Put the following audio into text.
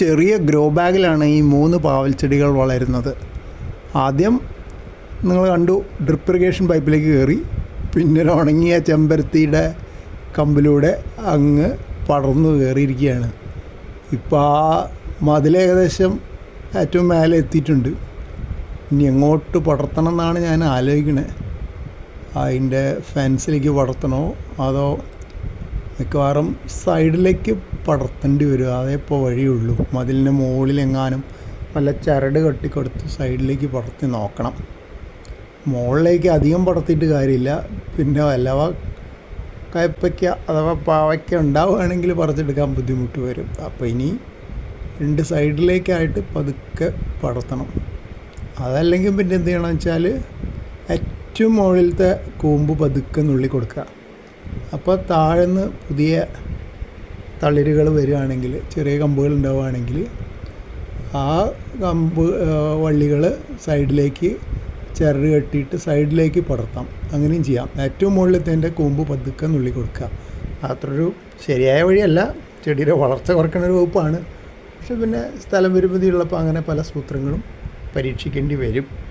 ചെറിയ ഗ്രോ ബാഗിലാണ് ഈ മൂന്ന് പാവൽ ചെടികൾ വളരുന്നത്. ആദ്യം നിങ്ങൾ കണ്ടു ഡ്രിപ്പ് ഇറിഗേഷൻ പൈപ്പിലേക്ക് കയറി പിന്നെ ഉണങ്ങിയ ചെമ്പരത്തിയുടെ കമ്പിലൂടെ അങ്ങ് പടർന്നു കയറിയിരിക്കുകയാണ്. ഇപ്പോൾ ആ മതിൽ ഏകദേശം ഏറ്റവും മേലെ എത്തിയിട്ടുണ്ട്. ഇനി എങ്ങോട്ട് പടർത്തണം എന്നാണ് ഞാൻ ആലോചിക്കണേ. അതിന്റെ ഫെൻസിലേക്ക് പടർത്തണോ അതോ മിക്കവാറും സൈഡിലേക്ക് പടർത്തേണ്ടി വരും. അതേ ഇപ്പോൾ വഴിയുള്ളൂ. മതിലിന്റെ മുകളിലെങ്ങാനും വല്ല ചരട് കെട്ടിക്കൊടുത്ത് സൈഡിലേക്ക് പടർത്തി നോക്കണം. മുകളിലേക്ക് അധികം പടർത്തിയിട്ട് കാര്യമില്ല. പിന്നെ വല്ലവ കയപ്പയ്ക്ക അഥവാ പാവയ്ക്ക ഉണ്ടാവുകയാണെങ്കിൽ പറിച്ചെടുക്കാൻ ബുദ്ധിമുട്ട് വരും. അപ്പോൾ ഇനി രണ്ട് സൈഡിലേക്കായിട്ട് പതുക്കെ പടർത്തണം. അതല്ലെങ്കിൽ പിന്നെ എന്ത് ചെയ്യണമെന്ന് വെച്ചാൽ ഏറ്റവും മുകളിലത്തെ കൂമ്പ് പതുക്കെ നുള്ളി കൊടുക്കുക. അപ്പോൾ താഴ്ന്ന് പുതിയ തളിരുകൾ വരികയാണെങ്കിൽ ചെറിയ കമ്പുകൾ ഉണ്ടാവുകയാണെങ്കിൽ ആ കമ്പ് വള്ളികൾ സൈഡിലേക്ക് ചിരട് കെട്ടിയിട്ട് സൈഡിലേക്ക് പടർത്താം. അങ്ങനെയും ചെയ്യാം. ഏറ്റവും മുകളിലത്തെ കൂമ്പ് പതുക്കെ നുള്ളി കൊടുക്കുക. അത്രയൊരു ശരിയായ വഴിയല്ല. ചെടിയുടെ വളർച്ച കുറയ്ക്കുന്ന ഒരു വകുപ്പാണ്. പക്ഷെ പിന്നെ സ്ഥലം വരുമതിയുള്ളപ്പോൾ അങ്ങനെ പല സൂത്രങ്ങളും പരീക്ഷിക്കേണ്ടി വരും.